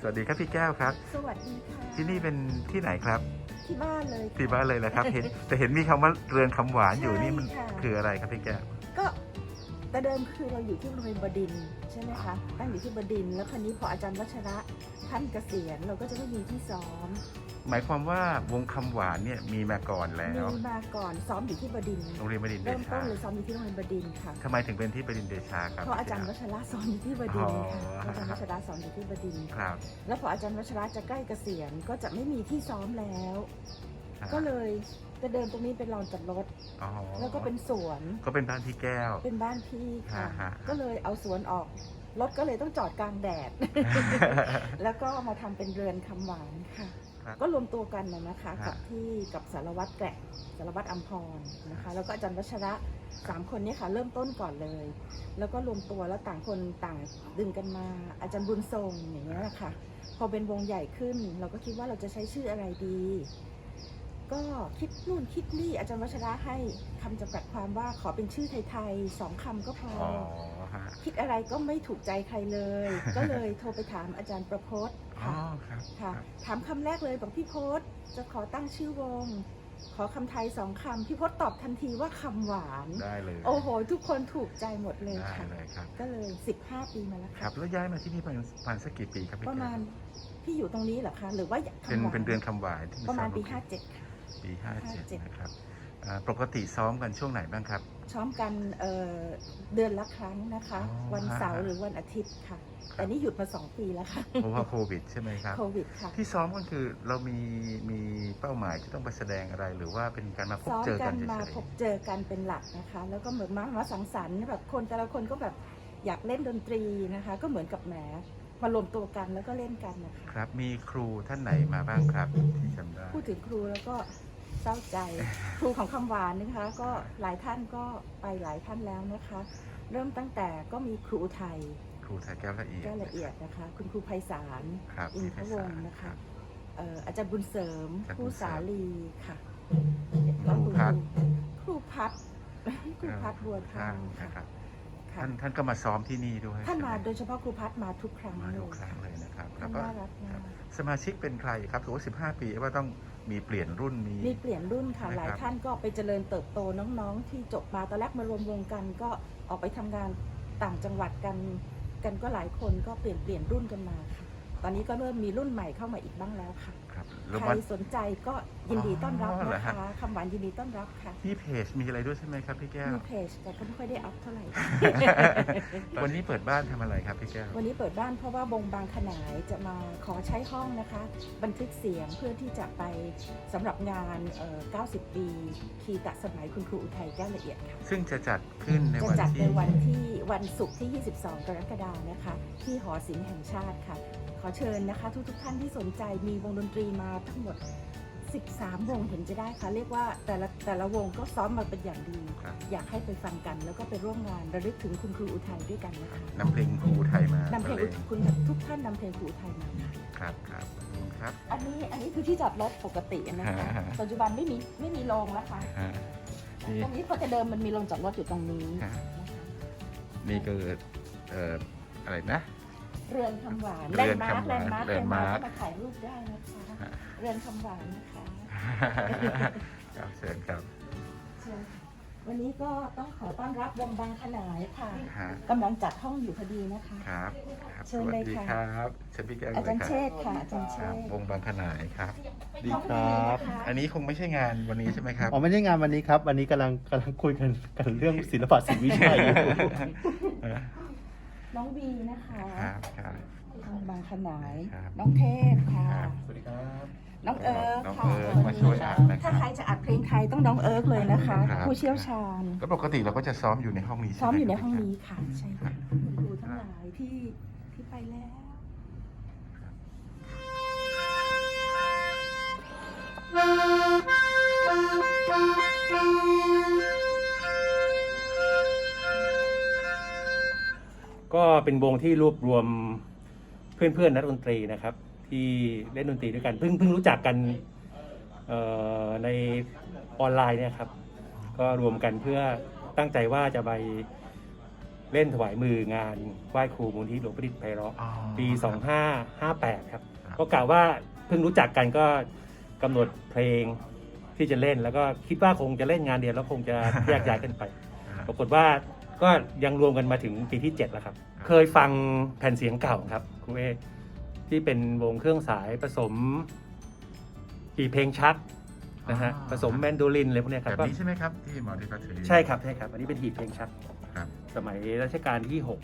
สวัสดีครับพี่แก้วครับ สวัสดีค่ะที่นี่เป็นที่ไหนครับ ที่บ้านเลยค่ะ ที่บ้านเลยนะครับ เห็นแต่เห็นมีคำว่าเรือนคำหวานอยู่นี่มันใช่ค่ะ คืออะไรครับพี่แก้ว ก็แต่เดิมคือเราอยู่ที่โรงเรียนบดินทร์ใช่ไหมคะตั้งอยู่ที่บดินทร์แล้วคราวนี้พออาจารย์วัชระท่านเกษียณเราก็จะไม่มีที่ซ้อม หมายความว่าวงคำหวานเนี่ยมีมาก่อนแล้มีวมาก่อนซ้อมอยู่ที่บดินทร์โรงเรียนบดินทร์เดเริ่มต้ชานเลยซ้อมอยู่ที่โรงเรียนบดินทร์ค่ะ ทำไมถึงเป็นที่บดินทร์เดชาครับ เพราะอาจารย์วัชระสอนอยู่ที่บดินทร์ค่ะอ๋อ อาจารย์วัชระสอนอยู่ที่บดินทร์ครับแล้วพออาจารย์วัชระจะใกล้เกษียณก็จะไม่มีที่ซ้อมแล้ว ก็เลยจะเดินตรงนี้เป็นลานจอดรถ อ๋อแล้วก็เป็นสวนก็เป็นบ้านพี่แก้ว เป็นบ้านพี่ค่ะอ่าฮะ ก็เลยเอาสวนออกรถก็เลยต้องจอดกลางแดด แล้วก็มาทำเป็นเรือนคำหวานค่ะ ครับก็รวมตัวกันนะนะคะฮะ กับที่กับสารวัตรแกะสารวัตรอัมพรนะคะแล้วก็อาจารย์วัชระสามคนเนี้ค่ะเริ่มต้นก่อนเลย แล้วก็รวมตัวแล้วต่างคนต่างดึงกันมาอาจารย์บุญทรงอย่างเงี้ยค่ะ พอเป็นวงใหญ่ขึ้น เราก็คิดว่าเราจะใช้ชื่ออะไรดี ก็คิดนู่นคิดนี่อาจารย์วัชระให้คำจำกัดความว่าขอเป็นชื่อไทยๆสองคำก็พอ อ๋อ อฮะคิดอะไรก็ไม่ถูกใจใครเลย ก็เลยโทรไปถามอาจารย์ประพจน์อ๋อค่ะครับค่ะ ถามคำแรกเลยบอกพี่พศจะขอตั้งชื่อวง ขอคำไทยสองคำพี่พศตอบทันทีว่าคำหวาน ได้เลยโอ้โห ทุกคนถูกใจหมดเลยได้ค่ะ เลยครับ ก็เลย 15 ปีมาแล้วคค่ะรับแล้วย้ายมาที่นี่ประมาณประมาณสักกี่ปีครับพี่ประแก้มาวณพี่อยู่ตรงนี้เหรอคะหรือว่าเป็นคำหวานเป็นเดือนคำหวานที่ประมาณซ้อปีโอเค57ค่ะ ปีห้าเจ็ด57 นะครับอ่า ปกติซ้อมกันช่วงไหนบ้างครับ ซ้อมกันเอ่อเดือนละครั้งนะคะอ๋อวันเสาร์ฮะหรือวันอาทิตย์ค่ะแต่นี่หยุดมาสองปีแล้วค่ะเพราะว่าโควิดใช่ไหมครับโควิดค่ะที่ซ้อมก็คือเรามีมีเป้าหมายที่ต้องไปแสดงอะไรหรือว่าเป็นการมาพบซ้อมเจอกักันนเฉมายพบเจอกันเป็นหลักนะคะ แล้วก็เหมือนมามาสังสรรค์แบบคนแต่ละคนก็แบบอยากเล่นดนตรีนะคะ ก็เหมือนกับแหมมารวมตัวกันแล้วก็เล่นกันนะคะๆครับ มีครูท่านไหนมาบ้างครับที่จำได้พูดถึงครูแล้วก็ เศร้าใจครูของคำหวานนะคะ ก็หลายท่านก็ไปหลายท่านแล้วนะคะ เริ่มตั้งแต่ก็มีครูอุทัยครูไทยแก้วละเอียดแก้วละเอียดนะคะ คุณครูไพศาลครับอินทวงศ์นะคะเอ่ออาจารย์บุญเสริมอาจารย์คบุรูญเสริมสาลีค่ะครูพัดครูพัดครูพัดบัวทท่าอนงนะค่ะครับค่ะท่านท่านก็มาซ้อมที่นี่ด้วยท่านมาใช่ไหโดยเฉพาะครูพัดมาทุกครั้งมาเลทุกยครั้งเลยนะครับ แล้ท่าวนก็น่ารักมากสมาชิกเป็นใครครับถือว่า15ปีว่าต้อง มีเปลี่ยนรุ่นมี มีเปลี่ยนรุ่นค่ะ นะครับ หลายท่านก็ไปเจริญเติบโตน้องๆ ที่จบมาตอนแรกมารวมวงกัน ก็ออกไปทำงานต่างจังหวัดกัน กันก็หลายคนก็เปลี่ยนเปลี่ยนรุ่นกันมาค่ะ ตอนนี้ก็เริ่มมีรุ่นใหม่เข้ามาอีกบ้างแล้วค่ะ ครับแล้วใครวันสนใจก็ยินดีต้อนรับอ๋อเหรอนะฮะ คะคำหวานยินดีต้อนรับค่ะที่เพจมีอะไรด้วยใช่ไหมครับพี่แก้ว มีเพจแต่ก็ไม่ค่อยได้อัพเท่าไหร่ วันนี้เปิดบ้านทำอะไรครับพี่แก้ว วันนี้เปิดบ้านเพราะว่าบงบางขนายจะมาขอใช้ห้องนะคะ บันทึกเสียงเพื่อที่จะไปสำหรับงานเอ่อ90 ปี คีตะสมัยคุณครูอุทัยแก้วละเอียดค่ะ ซึ่งจะจัดขึ้นในจะวันจัดในที่วันที่วันศุกร์ที่ 22 กรกฎาคมนะคะ ที่หอศิลป์แห่งชาติค่ะข อเชิญนะคะ ทุกๆท่านที่สนใจมีวงดนตรีมาทั้งหมด 13 วงเห็นจะได้ค่ะ เรียกว่าแต่ละแต่ละวงก็ซ้อมมาเป็นอย่างดี ครับ อยากให้ไปฟังกัน แล้วก็ไปร่วมงานระลึกถึงคุณครูอุทัยด้วยกันนะคะนำเพลงครูไทยมานำเพลงบรรอุเลงคุณทุกท่านนำเพลงครูอุทัยมาค่ะ ครับครับขอบคุณครับ อันนี้อันนี้คือที่จอดรถปกตินะคะ ฮะ ปัจจุบันไม่มีไม่มีโรงแล้วค่ะฮะนี่ตรงนี้เพราะแต่เดิมมันมีโรงจอดรถอยู่ตรงนี้ฮะนะคะนี่ก็เอ่ออะไรนะ เรือนคำหวานเรือนคำหวานแลนด์มาร์คแลแลนนด์ด์มามาร์ร์คคมาถ่ายรูปได้นะคะฮะเรือนคำหวานนะคะครับเชิญครับเชิญค่ะวันนี้ก็ต้องขอต้อนรับวงบางขนายค่ะฮะกำลังจัดห้องอยู่พอดีนะคะครับครับเชิสญวัสเลยดีค่ะครับเชิญพี่แก้วอาเลจารยย์ครับเชษฐ์ค่ะอาจารย์เชครับษฐ์วงบางขนายครับดีน้องครับวีนะคะอันนี้คงไม่ใช่งานวันนี้ใช่ไหมครับอ๋อไม่ใช่งานวันนี้ครับ วันนี้กำลังกำลังคุยกันกันเรื่องศิลปะศิลปวิชัยอยู่ น้องวีนะคะครับครับวงบางขนาย ครับ น้องเทพค่ะ ครับ สวัสดีครับ น้องเอิร์กน้องค่ะ เอิร์กมาช่วยอัดนะครับถ้าใครจะอัดเพลงไทยต้องน้องเอิร์กเลยนะคะ ครับ ผู้เชี่ยวชาญ แล้วปกติเราก็จะซ้อมอยู่ในห้องนี้ซ้อมอยู่ในช่ไห้องครับนี้ค่ะ ใช่ค่ะคุณครูทั้งหลายที่ที่ไปแล้ว ก็เป็นวงที่รวบรวมเพื่อนๆนักดนตรีนะครับ ที่เล่นดนตรีด้วยกันเพิ่งเพิ่งรู้จักกันเอ่อในออนไลน์เนี่ยครับ ก็รวมกันเพื่อตั้งใจว่าจะไปเล่นถวายมืองานไหว้ครูมูลที่หลวงประดิษฐ์ไพเราะอ๋อปี 2558ครับครับ ก็กล่าวว่าเพิ่งรู้จักกันก็กำหนดเพลงที่จะเล่นแล้วก็คิดว่าคงจะเล่นงานเดียวแล้วคงจะแยกย้ายกันไปอ่าปรากฏว่า ก็ยังรวมกันมาถึงปีที่ 7 แล้วครับครับ เคยฟังแผ่นเสียงเก่าครับครูเอที่เป็นวงเครื่องสายผสมปีเพลงชักนะฮะผสมแมนโดลินอะไรพวกเนี้ยครับแบบก็นี้ใช่ไหมครับที่หมอที่ก็ถือใช่ครับใช่ครับ อันนี้เป็นหีบเพลงชักครับสมัยรัชกาลที่ครับ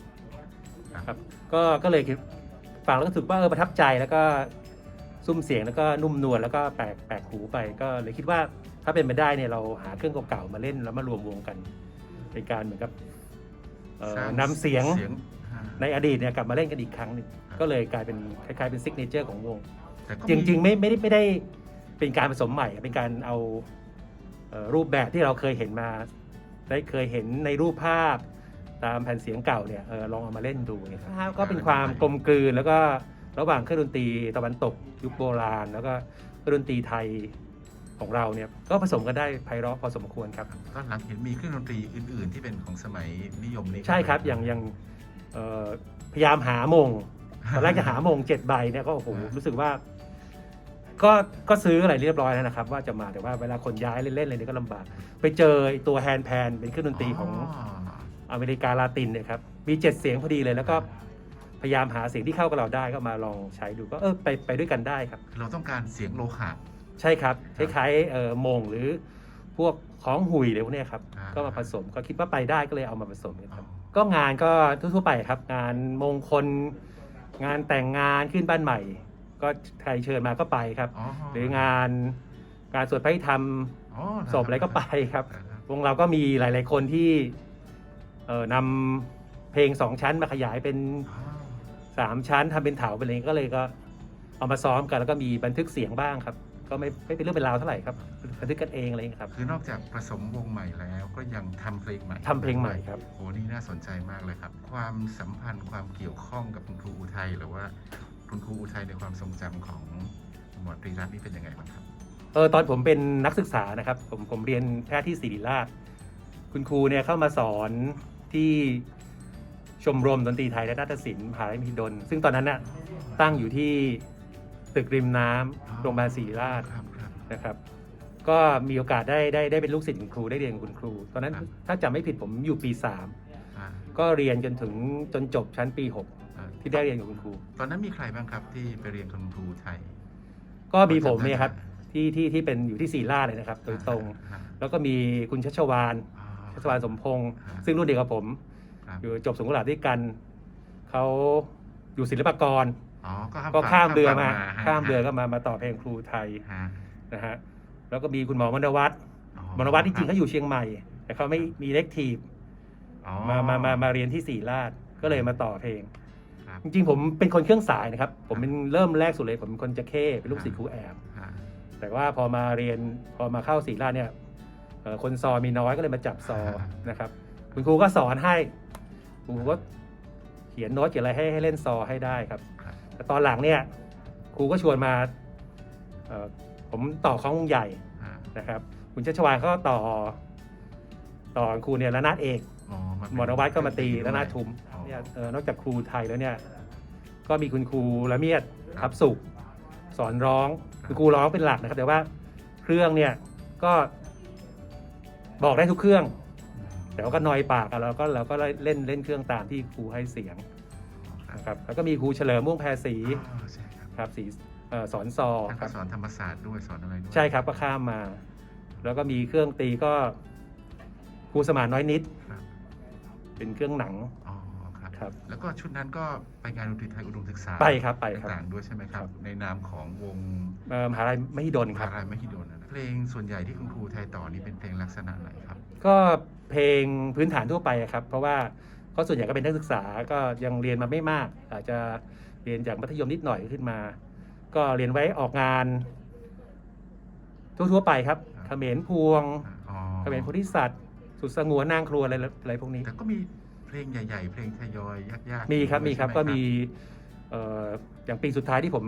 6ครับ ก็ก็เลยคิดฟังแล้วก็รู้สึกว่าเออประทับใจแล้วก็ซุ้มเสียงแล้วก็นุ่มนวลแล้วก็แปลกแปลกหูไปก็เลยคิดว่าถ้าเป็นไปได้เนี่ยเราหาเครื่องเก่าๆมาเล่นแล้วมารวมวงกันเป็นการเหมือนกับเอ่อ สร้างนำเสียงเสียง อ่าในอดีตเนี่ยกลับมาเล่นกันอีกครั้งหนึ่งครับก็เลยกลายเป็นคล้ายๆเป็นซิกเนเจอร์ของวง แต่ก็จริงๆไม่ไม่ได้ไม่ได้เป็นการผสมใหม่เป็นการเอาเอ่อรูปแบบที่เราเคยเห็นมา ได้เคยเห็นในรูปภาพตามแผ่นเสียงเก่าเนี่ยเออลองเอามาเล่นดูเนี่ยครับก็เป็นความกลมกลืนแล้วก็ระหว่างเครื่องดนตรีตะวันตกยุคโบราณ แล้วก็เครื่องดนตรีไทย ของเราเนี่ยก็ผสมกันได้ไพเราะพอสมควรครับตอนหลังเห็นมีเครื่องดนตรีอื่น ๆ ที่เป็นของสมัยนิยมนี้ใช่ครับอย่างอย่างเอ่อพยายามหามงตอนแรกจะหามงเจ็ดใบเนี่ยก็โอ้โหรู้สึกว่า ก็ก็ซื้ออะไรเรียบร้อยแล้วนะครับ ว่าจะมาแต่ว่าเวลาคนย้ายเล่นๆอะไรนี่ก็ลำบาก ไปเจอไอ้ตัวแฮนด์แพนเป็นเครื่องดนตรีของอเมริกาลาตินเนี่ยครับมีเจ็ดเสียงพอดีเลยแล้วก็พยายามหาเสียงที่เข้ากับเราได้ก็มาลองใช้ดูก็เออไปไปด้วยกันได้ครับ เราต้องการเสียงโลหะ ใช่ครับคล้ายๆเอ่อมงหรือพวกของหุยอะไรพวกเนี้ยครับอ่า ก็มาผสมก็คิดว่าไปได้ก็เลยเอามาผสมกันครับอ๋อก็งานก็ทั่วๆไปครับ งานมงคล งานแต่งงานขึ้นบ้านใหม่ ก็ใครเชิญมาก็ไปครับ อ๋อหรืองานการสวดพระพิธรรมอ๋อศพอะไรก็ไปครับครับวงเราก็มีหลาย ๆ คนที่เอ่อนำเพลงสองชั้นมาขยายเป็นอ๋อสามชั้นทำเป็นเถาเป็นอะไรก็เลยก็เอามาซ้อมกันแล้วก็มีบันทึกเสียงบ้างครับ ก็ไม่ไม่เป็นเรื่องเป็นราวเท่าไหร่ครับบันทึกกันเองอะไรอย่างเงี้ยครับ คือนอกจากผสมวงใหม่แล้วก็ยังทำเพลงใหม่ทำเพลงใหม่ครับโหนี่น่าสนใจมากเลยครับ ความสัมพันธ์ความเกี่ยวข้องกับคุณครูอุทัยหรือว่าคุณครูอุทัยในความทรงจำของหมวดตรีรัตน์นี่เป็นยังไงบ้างครับ เออตอนผมเป็นนักศึกษานะครับ ผมผมเรียนแพทย์ที่ศิริราช คุณครูเนี่ยเข้ามาสอนที่ชมรมดนตรีไทยและนาฏศิลป์มหาวิทยาลัยมหิดลซึ่งตอนนั้นน่ะตั้งอยู่ที่ ตึกริมน้ำโรงพยาบาลศิริราชครับครับ นะครับ ก็มีโอกาสได้ได้ได้เป็นลูกศิษย์คุณครูได้เรียนกับคุณครู ตอนนั้นครับ ถ้าจำไม่ผิดผมอยู่ปี อ่า3 ก็เรียนจนถึงจนจบชั้นปี อ่า6 ที่ได้เรียนกับคุณครู ตอนนั้นมีใครบ้างครับที่ไปเรียนกับคุณครูอุทัยก็มีผมเนี่ยครับที่ที่ที่เป็นอยู่ที่ศิริราชเลยนะครับโดยตรง อ่าแล้วก็มีคุณชัชวานอ๋อชัชวานสมพงศ์ครับซึ่งรุ่นเดียวกับผม ครับอยู่จบสงขลาด้วยกัน เขาอยู่ศิลปากร อ๋อก็ก็ข้ามเรือมาฮะข้ามเรือก็มามาต่อเพลงครูไทยฮะนะฮะแล้วก็มีคุณหมอมนวัตอ๋อมนวัตจริงๆเขาอยู่เชียงใหม่ แต่เขาไม่มีเล็กทีฟอ๋อมามามามาเรียนที่ศรีราชก็เลยมาต่อเพลงครับจริงๆผมเป็นคนเครื่องสายนะครับ ผมเป็นเริ่มแรกสุดเลยผมเป็นคนจะเข้เป็นลูกศิษย์ครูแอบฮะแต่ว่าพอมาเรียนพอมาเข้าศรีราชเนี่ยเอ่อคนซอมีน้อยก็เลยมาจับซอนะครับ คุณครูก็สอนให้คุณครูก็เขียนโน้ตเขียนอะไรให้ให้เล่นซอให้ได้ครับครับ แต่ตอนหลังเนี่ยครูก็ชวนมาเอ่อผมต่อของวงใหญ่ฮะนะครับ คุณชัชวานก็ต่อ ต่อครูเนี่ยระนาดเอกอ๋อมาเป็นหมอนวัตก็มาตีด้วยระนาดทุมอ๋อเนี่ยเอ่อนอกจากครูไทยแล้วเนี่ย ก็มีคุณครูละเมียดทับสุข สอนร้องคือครูร้องเป็นหลักนะครับ แต่ว่าเครื่องเนี่ยก็บอกได้ทุกเครื่อง แต่ว่าก็นอยปากอะเราก็เราก็เล่นเล่นเครื่องตามที่ครูให้เสียงครับ นะครับแล้วก็มีครูเฉลิมม่วงแพรศรีอ๋อใช่ครับครับสีเอ่อสอนซอท่านคก็รับสอนธรรมศาสตร์ด้วยสอนอะไรด้วยใช่ครับก็ข้ามมา แล้วก็มีเครื่องตีก็ครูสมานน้อยนิด ครับเป็นเครื่องหนัง อ๋อครับ ครับ แล้วก็ชุดนั้นก็ไปงานดนตรีไทยอุดมศึกษาไปครับไปครับ ต่างๆด้วยใช่ไหมครับในนามของวงเอ่อมหาลัยมหิดลคพารับ รายมหิดลนะเพลงส่วนใหญ่ที่คุณครูไทยต่อนี่เป็นเพลงลักษณะไหนครับ ก็เพลงพื้นฐานทั่วไปอะครับ เพราะว่า ก็ส่วนใหญ่ก็เป็นนักศึกษาก็ยังเรียนมาไม่มาก อาจจะเรียนจากมัธยมนิดหน่อยขึ้นมา ก็เรียนไว้ออกงาน ทั่วๆไปครับครับเขมรพวงอ๋อเขมรโพธิสัตว์ สุดสงวนนางครัวอะไรอะไรพวกนี้ แต่ก็มีเพลงใหญ่ ๆ เพลงทยอยยากๆมีครับด้วยมีครับใช่ไหก็มีเอ่ออย่างปีสุดท้ายที่ผม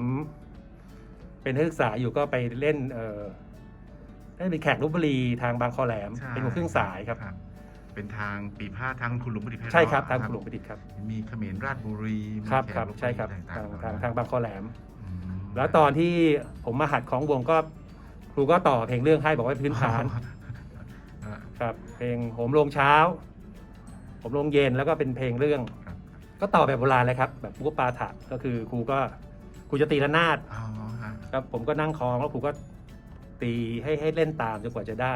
เป็นนักศึกษาอยู่ก็ไปเล่นเอ่อได้เป็นแขกลบบุรีทางบางคอแหลมใช่เป็นวงเครื่องสายครับครับ เป็นทางปีพาททางคุณหลวงประดิษฐ์ไพเราะใช่ครับทางนะคุณหลวงประดิษฐ์ครับมีเขมรราชบุรีมีครับแขกครับลพใช่ครับต่ทางๆทางๆทางบางคอแหลมอืมแล้วตอนที่ผมมาหัดของวงก็ครูก็ต่อเพลงเรื่องให้บอกว่าพื้นฐานอ่าครับเพลงโหมลงเช้าโหมลงเย็นแล้วก็เป็นเพลงเรื่องครับก็ต่อแบบโบราณเลยครับ แบบปุ๊บปาถะก็คือครูก็ครูจะตีระนาดอ๋อฮะครับผมก็นั่งคล้องแล้วครูก็ตีให้ให้เล่นตามจนกว่าจะได้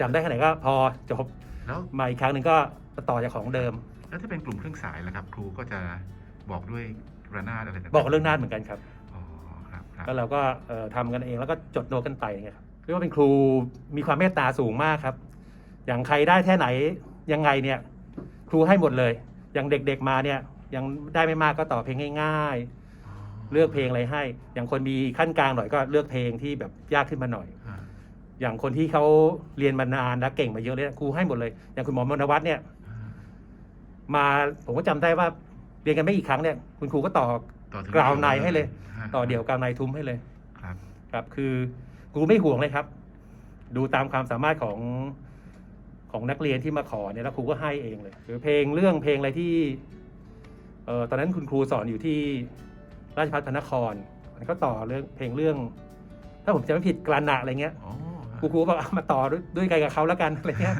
จำได้แค่ไหนก็พอจบ แล้วมาอีกครั้งหนึ่งก็ต่อจากของเดิม แล้วถ้าเป็นกลุ่มเครื่องสายล่ะครับ ครูก็จะบอกด้วยระนาดอะไรต่างๆบอกเรื่องนาดเหมือนกันครับอ๋อครับครับก็เราก็เอ่อทำกันเองแล้วก็จดโน้ตกันไปอย่างเงี้ยครับเรียกว่าเป็นครูมีความเมตตาสูงมากครับ อย่างใครได้แค่ไหนยังไงเนี่ย ครูให้หมดเลย อย่างเด็กๆมาเนี่ย ยังได้ไม่มากก็ต่อเพลงง่ายอ๋อๆเลือกเพลงอะไรให้ อย่างคนมีขั้นกลางหน่อยก็เลือกเพลงที่แบบยากขึ้นมาหน่อยฮะ อย่างคนที่เขาเรียนมานานและเก่งมาเยอะเลยครูให้หมดเลย อย่างคุณหมอมนวัฒน์เนี่ยอ่ามาผมก็จำได้ว่าเรียนกันไม่กี่ครั้งเนี่ย คุณครูก็ต่อต่อถึงกราวในให้เลยฮะต่อเดี่ยวกลาวในทุ้มให้เลย ครับ ครับ คือครูไม่ห่วงเลยครับ ดูตามความสามารถของของนักเรียนที่มาขอเนี่ยแล้วครูก็ให้เองเลยหรือเพลงเรื่องเพลงอะไรที่เอ่อตอนนั้นคุณครูสอนอยู่ที่ราชภัฏพระนครมันก็ต่อเรื่องเพลงเรื่อง ถ้าผมจำไม่ผิดกลานะอะไรเงี้ย อ๋อ ครูครูบอกเอามาต่อด้วยด้วยกันกับเขาแล้วกันอะไรเงี้ย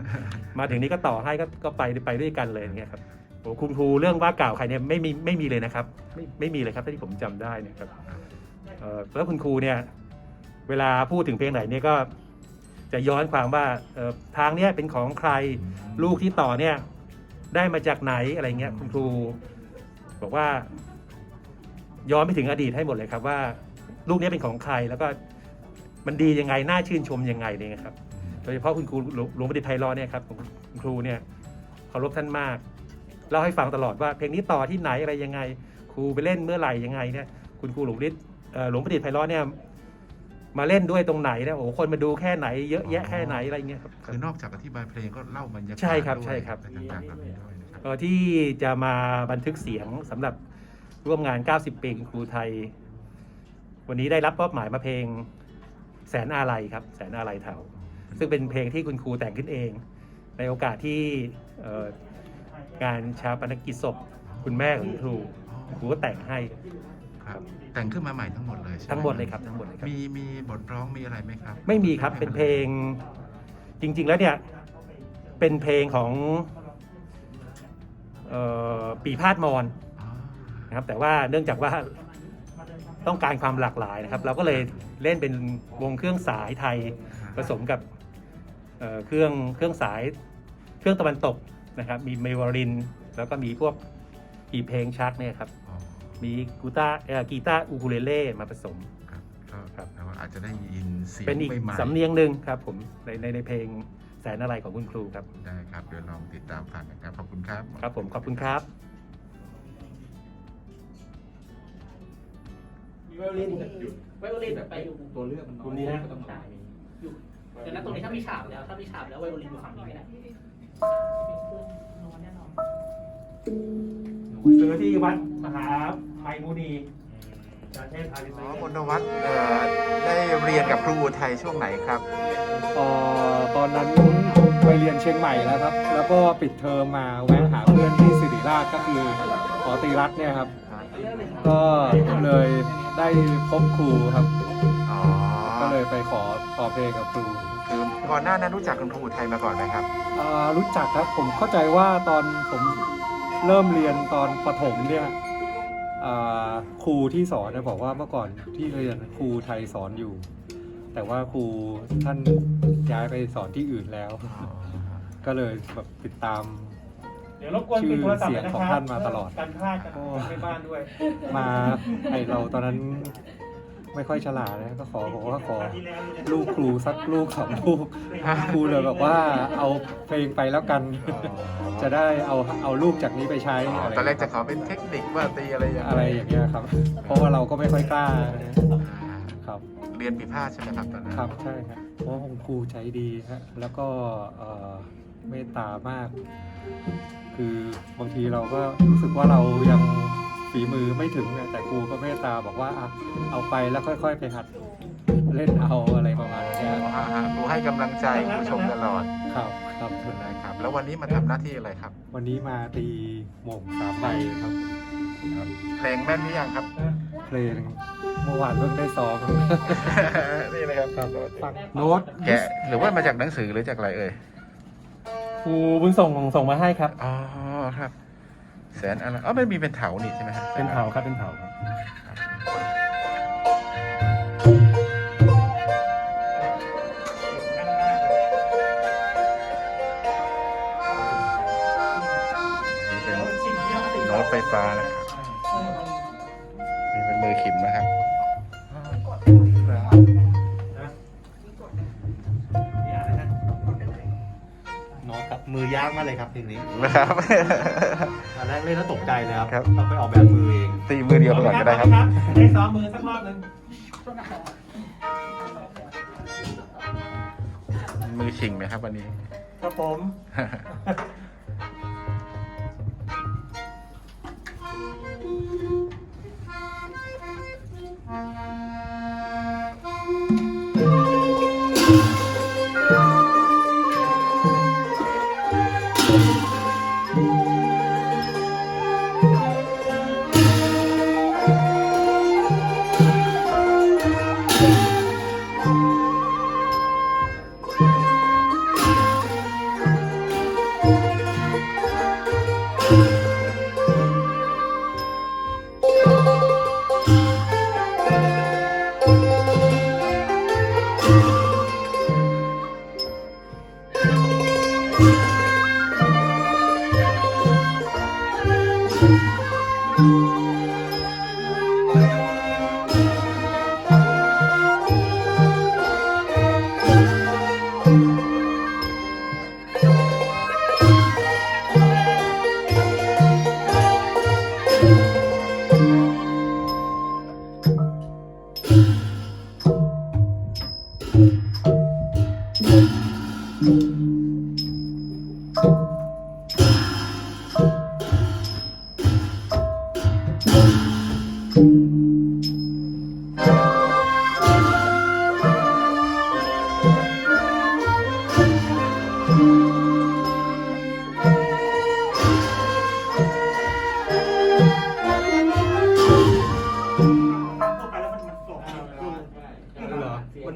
มาถึงนี้ก็ต่อให้ก็ก็ไปไปด้วยกันเลยอย่างเงี้ยครับโอ้คุณครูเรื่องว่ากล่าวใครเนี่ยไม่มีไม่มีเลยนะครับ ไม่ไม่มีเลยครับที่ผมจำได้เนะครับเอ่อแล้วคุณครูเนี่ยเวลาพูดถึงเพลงไหนเนี่ยก็จะย้อนความว่าเอ่อทางเนี้ยเป็นของใครลูกที่ต่อเนี่ยได้มาจากไหนอะไรเงี้ยคุณครู บอกว่า ย้อนไปถึงอดีตให้หมดเลยครับว่า ลูกเนี้ยเป็นของใครแล้วก็ มันดียังไงน่าชื่นชมยังไงเนี่ยครับโดยเฉพาะคุณครูหลวงหลวงประดิษฐ์ไพเราะเนี่ยครับคุณครูเนี่ยเคารพท่านมากเล่าให้ฟังตลอดว่าเพลงนี้ต่อที่ไหนอะไรยังไง ครูไปเล่นเมื่อไหร่ยังไงเนี่ยคุณครูหลวงประดิษฐ์เอ่อหลวงประดิษฐ์ไพเราะเนี่ยมาเล่นด้วยตรงไหนเนี่ยโอ้โหคนมาดูแค่ไหนเยอะแยะแค่ไหนอะไรเงี้ยครับคือนอกจากอธิบายเพลงก็เล่าบรรยากาศใช่ครับด้วยใช่ครับอะไรต่างๆแบบนี้ด้วยนะครับเอ่อที่จะมาบันทึกเสียงสำหรับร่วมงาน 90 ปีคุณครูไทย วันนี้ได้รับมอบหมายมาเพลง แสนอาลัยครับแสนอาลัยเถาซึ่งเป็นเพลงที่คุณครูแต่งขึ้นเอง ในโอกาสที่เอ่องานชาปนกิจศพคุณแม่ของคุณครูคุณครูก็แต่งให้ครับแต่งขึ้นมาใหม่ทั้งหมดเลยใช่ไทั้งหมดเลยครับทั้งหมดเลยครับมีมีบทร้องมีอะไรไหมครับ ไม่มีครับเป็นเพลงจริง ๆ แล้วเนี่ยเป็นเพลงของเอ่อปีพาดมอนอ๋อนะครับแต่ว่าเนื่องจากว่าต้องการความหลากหลายนะครับ เราก็เลย เล่นเป็นวงเครื่องสายไทยผสมกับเอ่อเครื่องเครื่องสายเครื่องตะวันตกนะครับ มีเมวาริน แล้วก็มีพวกอีเพลงชักเนี่ยครับอ๋อมีกูตาร์เอ่อกีตาร์อูคูเลเล่มาผสมครับก็ครับเราอาจจะได้ยินเสียงเป็นอีกใหม่ๆสำเนียงหนึ่งครับผมในในในเพลงแสนอะไรของคุณครูครับ ได้ครับ เดี๋ยวลองติดตามฟังกันครับ ขอบคุณครับ ครับผมขอบคุณครับ ไวโอลินไวโอลินแบบไปอยู่ตัวเลือกมันน้อยกลุ่มนี้นะก็ต้องใช่อยู่แต่นั้นตรงนี้ถ้ามีฉากแล้วถ้ามีฉากแล้วไวโอลินอยู่ฝั่งนี้ไม่ได้ซื้อที่วัดมหาไมมุนีประเทศไทยอ๋อมนวัฒน์เอ่อได้เรียนกับครูไทยช่วงไหนครับเอ่อตอนนั้นไปเรียนเชียงใหม่แล้วครับ แล้วก็ปิดเทอมมาแวะหาเพื่อนที่สิริราชก็คือขอตีรัตน์เนี่ยครับ ก็เลยได้พบครูครับ อ๋อก็เลยไปขอขอเพลงกับครูคือก่อนหน้านั้นรู้จักคุณครูไทยมาก่อนไหมครับ เอ่อรู้จักครับผมเข้าใจว่าตอนผมเริ่มเรียนตอนประถมเนี่ยเอ่อครูที่สอนเนี่ยบอกว่าเมื่อก่อนที่เรียนครูไทยสอนอยู่ แต่ว่าครูท่านย้ายไปสอนที่อื่นแล้ว ก็เลยแบบติดตาม เดี๋ยวรบกวนปิดโทรศัพท์หน่ยนะชื่อเสียงของครับท่านมาตลอด การพลาดกันในบ้านด้วยมาไอเราตอนนั้นไม่ค่อยฉลาดนะก็ขอบอกว่าขอลูกครูสักลูกสองลูกครูเลยบอกว่าเอาเพลงไปแล้วกัน จะได้เอาเอาลูกจากนี้ไปใช้อ๋ออะไรตอนแรกจะขอเป็นเทคนิคว่าตีอะไรอย่างอะไรอย่างเงี้ยครับ เพราะว่าเราก็ไม่ค่อยกล้านะอ่าครับ เรียนปีพาสใช่ไหมครับตอนนั้นครับใช่ครับเพราะว่าคุณครูใจดีฮะแล้วก็เอ่อเมตตามาก คือบางทีเราก็รู้สึกว่าเรายังฝีมือไม่ถึงเนี่ยแต่ครูก็เมตตาบอกว่าอะเอาไปแล้วค่อย ๆ ไปหัดเล่นเอาอะไรประมาณเนี้ยอ่าครูให้กำลังใจครูชมตลอดครับคครับนะครับ แล้ววันนี้มาทำหน้าที่อะไรครับ วันนี้มาตีหม่งสามใบครับเพลงแม่นหรือยังครับ เพลงเมื่อวานเพิ่งได้ซ้อมครับนี่นะครับโน้ตแกะหรือว่ามาจากหนังสือหรือจากอะไรเอ่ย ครูบุญส่งส่งมาให้ครับ อ๋อครับ แสนอะไรอ๋อมันมีเป็นเถานี่ใช่ไหมฮะเป็นเผาครับเป็นเผาครับนี่เป็นโน้ตไฟฟ้านะครับนี่เป็นมือขิมนะครับ มือยากมากเลยครับเพลงนี้นะครับ ตอนแรกเล่นแล้วตกใจเลยครับครับ ต้องไปออกแบบมือเองตีมือเดียวไปก่อนก็ได้ครับ ได้ซ้อมมือสักรอบหนึ่งมือชิงไหมครับวันนี้ ครับผม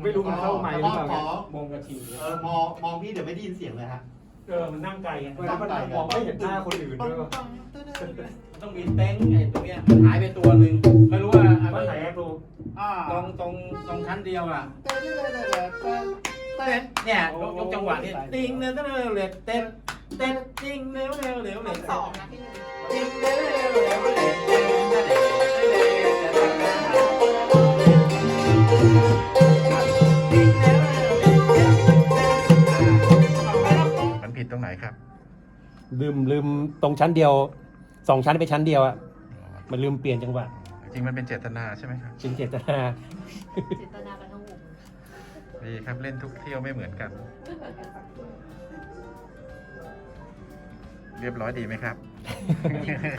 ไม่รู้มันเข้าไมค์หรือเปล่าขอมองกระทิงเออมองมองพี่เดี๋ยวไม่ได้ยินเสียงเลยฮะ เออมันนั่งไกลไงเวลามันมองไม่เห็นหน้าคนอื่นด้วยว่ะต้องมีเต้งไอ้ตรงเนี้ยมันหายไปตัวหนึ่งไม่รู้ว่าอะบ้านไรไหนอะครูตรงตรงตรงชั้นเดียวอะเต้นเนี่ยยกยกจังหวะนี้ติ้งเร็วเร็วเร็วเต้นเต้นติ้งเร็วเร็วเร็วเร็วสองนะพี่ติ้งเร็วเร็วเร็วเร็ว ต้นมันผิดตรงไหนครับลืมลืมตรงชั้นเดียวสองชั้นไปชั้นเดียวอะมันลืมเปลี่ยนจังหวะจริงมันเป็นเจตนาใช่ไหมครับเป็นเจตนาเจตนากันทั้งวงดีครับเล่นทุกเที่ยวไม่เหมือนกัน เรียบร้อยดีไหมครับ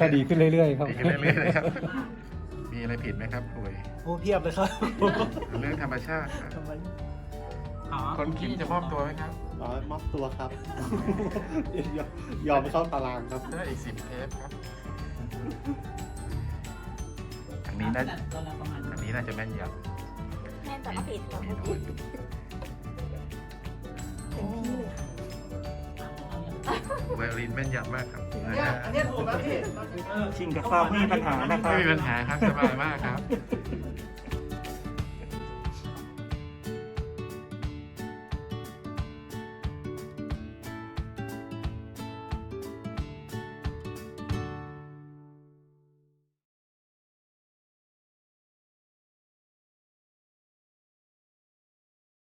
ก็ดีขึ้นเรื่อยๆครับดีขึ้นเรื่อยๆเลยครับ มีอะไรผิดไหมครับคุยโอ้เพียบเลยครับ เรื่องธรรมชาติครับคนขิมจะมอบตัวไหมครับ อ๋อมอบตัวครับ ยอมยอมเข้าตารางครับ ได้อีกสิบเทปครับ อันนี้น่าอันนี้น่าจะแม่นยำแม่นแต่ก็ผิดค่ะไวโอลินแม่นยำมากครับอันนี้ถูกแล้วพี่ ชิงกับควาไม่มีปัญหานะครัไม่บ มีปัญหาครับสบายมากครับ